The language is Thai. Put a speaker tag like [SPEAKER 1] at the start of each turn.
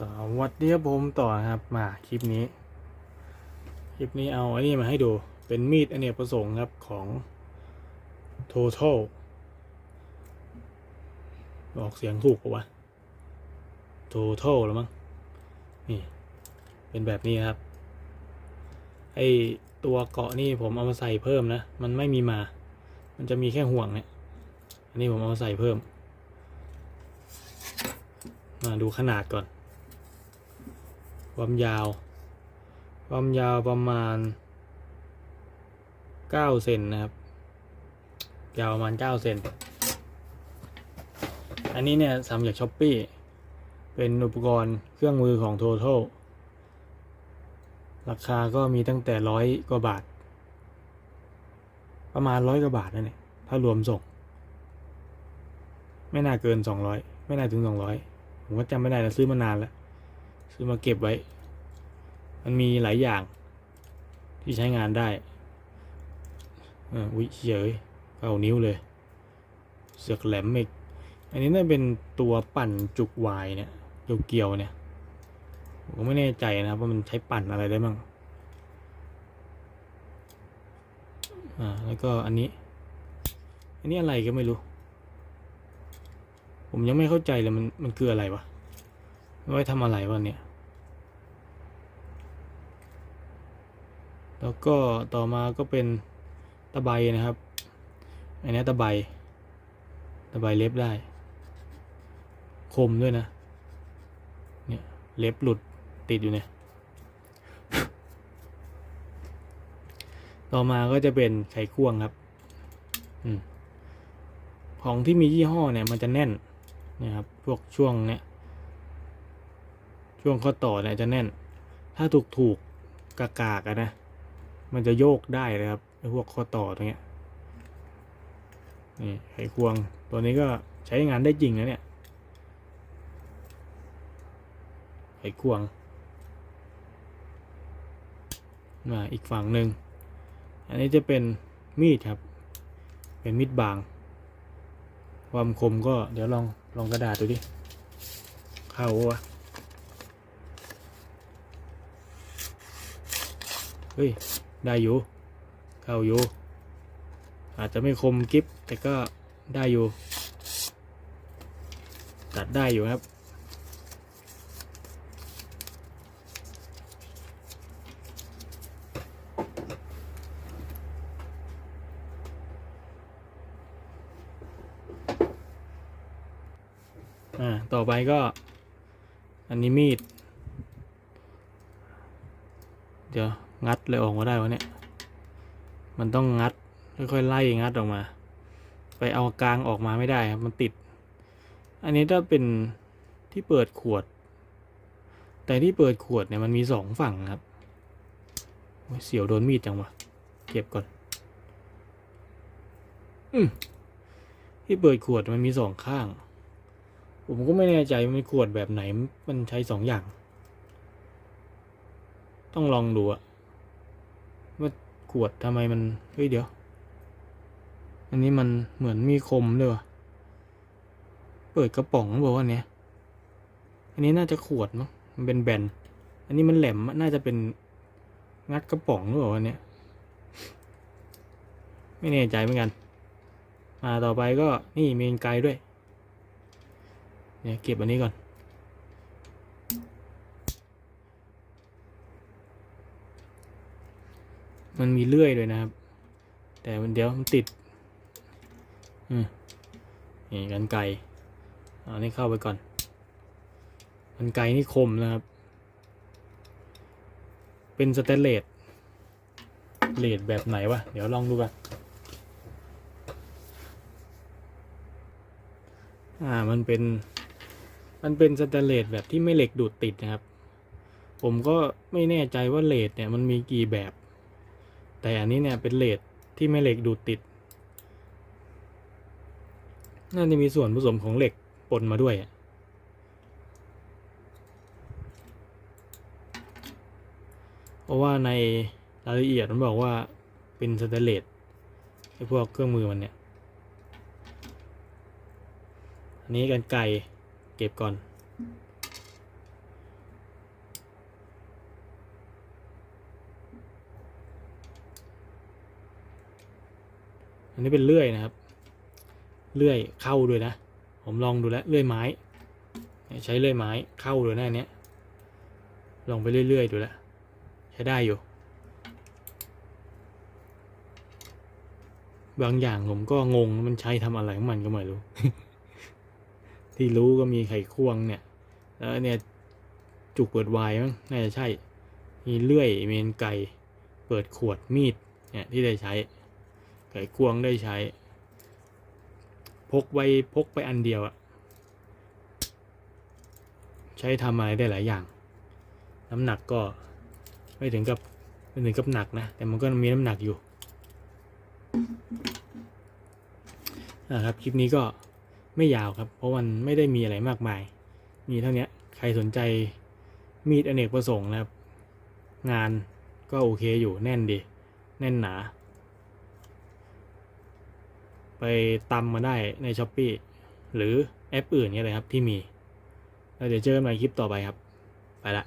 [SPEAKER 1] สวัสดีครับผมต่อครับมาคลิปนี้ คลิปนี้เอาอันนี้มาให้ดูเป็นมีดอเนกประสงค์ครับของ Total ออกเสียงถูกปะวะ Total แล้วมั้งนี่ เป็นแบบนี้ครับ ไอตัวเกาะนี่ผมเอามาใส่เพิ่มนะ มันไม่มีมา มันจะมีแค่ห่วงเนี่ย อันนี้ผมเอามาใส่เพิ่มมาดูขนาดก่อน ความยาว ความยาวประมาณ9เซนนะครับ ยาวประมาณ9เซนอันนี้เนี่ยทำจากช้อปปี้เป็นอุปกรณ์เครื่องมือของ Total ราคาก็มีตั้งแต่ร้อยกว่าบาท ประมาณร้อยกว่าบาทนั่นเองถ้ารวมส่ง ไม่น่าเกิน200ไม่น่าถึง200ผมก็จำไม่ได้แล้วซื้อมานานแล้ว ซื้อมาเก็บไว้ มันมีหลายอย่าง ที่ใช้งานได้อ่าอุ้ยเฉยเอานิ้วเลย เสือกแหลมอีก อันนี้น่าเป็นตัวปั่นจุกวายเนี่ยเกี่ยวๆเนี่ยผมไม่แน่ใจนะครับว่ามันใช้ปั่นอะไรได้บ้าง อ่า แล้วก็อันนี้ อันนี้อะไรก็ไม่รู้ ผมยังไม่เข้าใจเลยมันมันคืออะไรวะ ไว้ทำอะไรวะเนี่ย แล้วก็ต่อมาก็เป็นตะไบนะครับ อันนี้ตะไบ ตะไบเล็บได้ คมด้วยนะ เนี่ยเล็บหลุดติดอยู่เนี่ย ต่อมาก็จะเป็นไขควงครับอืมของที่มียี่ห้อเนี่ยมันจะแน่นนะครับ พวกช่วงเนี้ย ช่วงข้อต่อเนี่ยจะแน่น ถ้าถูกถูกกากากๆอะนะ มันจะโยกได้เลยครับไอ้พวกข้อต่อตรงเนี้ยนี่ไขควงตัวนี้ก็ใช้งานได้จริงนะเนี่ยไขควง มาอีกฝั่งหนึ่ง อันนี้จะเป็นมีดครับ เป็นมีดบาง ความคมก็เดี๋ยวลองลองกระดาษดูดิ เข้าวะ เฮ้ย ได้อยู่ เข้าอยู่ อาจจะไม่คมกิฟแต่ก็ได้อยู่ ตัดได้อยู่ครับ อ่า ต่อไปก็ อันนี้มีด เดี๋ยว งัดเลยออกมาได้วะเนี่ย มันต้องงัดค่อยๆไล่งัดออกมา ไปเอากลางออกมาไม่ได้ครับมันติด อันนี้ถ้าเป็นที่เปิดขวด แต่ที่เปิดขวดเนี่ยมันมีสองฝั่งครับเสียวโดนมีดจังวะเก็บก่อน อืมที่เปิดขวดมันมีสองข้าง ผมก็ไม่แน่ใจมันขวดแบบไหนมันใช้สองอย่าง ต้องลองดูอะ ว่าขวดทำไมมัน เฮ้ยเดี๋ยว อันนี้มันเหมือนมีคมด้วยวะเปิดกระป๋องบอกว่าเนี้ยอันนี้น่าจะขวดมั้งมันเป็นแบน อันนี้มันแหลมน่าจะเป็นงัดกระป๋องหรือเปล่าเนี้ยไม่แน่ใจเหมือนกัน มาต่อไปก็นี่มีไกรด้วย เนี่ยเก็บอันนี้ก่อน มันมีเลื่อยด้วยนะครับ แต่มันเดี๋ยวมันติดอืมนี่กันไกเอานี่เข้าไปก่อนกันไกนี่คมนะครับ เป็นสเตนเลสเลสแบบไหนวะ เดี๋ยวลองดูกันอ่า มันเป็น มันเป็นสแตนเลสแบบที่ไม่เหล็กดูดติดนะครับ ผมก็ไม่แน่ใจว่าเลสเนี่ยมันมีกี่แบบ แต่อันนี้เนี่ยเป็นเลสที่ไม่เหล็กดูดติด น่าจะมีส่วนผสมของเหล็กปนมาด้วยเพราะว่าในรายละเอียดมันบอกว่าเป็นสแตเลสไอพวกเครื่องมือมันเนี่ย อันนี้กันไกรเก็บก่อน อันนี้เป็นเลื่อยนะครับ เลื่อยเข้าด้วยนะ ผมลองดูแล้วเลื่อยไม้ใช้เลื่อยไม้เข้าด้วยนะเนี้ยลองไปเรื่อยๆดูแล้วใช้ได้อยู่ บางอย่างผมก็งงมันใช้ทำอะไรของมันก็ไม่รู้ ที่รู้ก็มีไขควงเนี่ยแล้วเนี่ยจุกเปิดไวน์มั้งน่าจะใช่ มีเลื่อยเมนไก่ เปิดขวดมีดเนี่ยที่ได้ใช้ ไขควงได้ใช้ พกไว้พกไปอันเดียวอะใช้ทำอะไรได้หลายอย่าง น้ำหนักก็ไม่ถึงกับไม่ถึงกับหนักนะ แต่มันก็มีน้ำหนักอยู่นะครับคลิปนี้ก็ไม่ยาวครับ เพราะมันไม่ได้มีอะไรมากมาย มีเท่านี้ใครสนใจมีดอเนกประสงค์นะครับ งานก็โอเคอยู่แน่นดี แน่นหนา ไปตำมาได้ในช้อปปีหรือแอปอื่นเนี่ยเลยครับที่มี แล้วเดี๋ยวเจอกันใหม่คลิปต่อไปครับ ไปละ